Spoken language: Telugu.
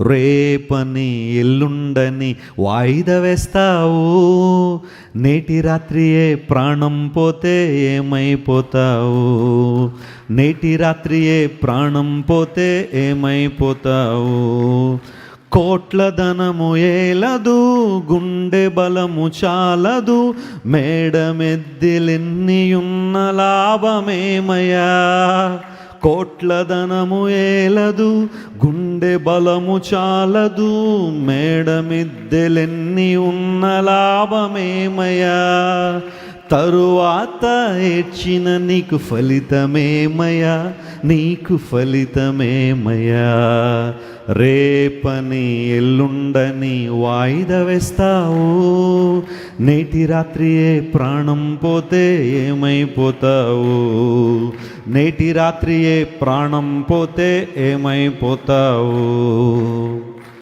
రేపని ఎల్లుండని వాయిదా వేస్తావు. నేటి రాత్రియే ప్రాణం పోతే ఏమైపోతావు? నేటి రాత్రియే ప్రాణం పోతే ఏమైపోతావు? కోట్ల ధనము ఏలదు గుండె బలము చాలదు. మేడమెద్దిలెన్నియున్న లాభమేమయ్యా? కోట్ల ధనము ఏలదు గుండె బలము చాలదు మేడమిద్దెలెన్ని ఉన్న లాభమేమయా తరువాత ఏడ్చిన నీకు ఫలితమేమయా నీకు ఫలితమేమయా రేపని ఎల్లుండని వాయిదా వేస్తావు. నేటి రాత్రియే ప్రాణం పోతే ఏమైపోతావు? నేటి రాత్రియే ప్రాణం పోతే ఏమైపోతావు?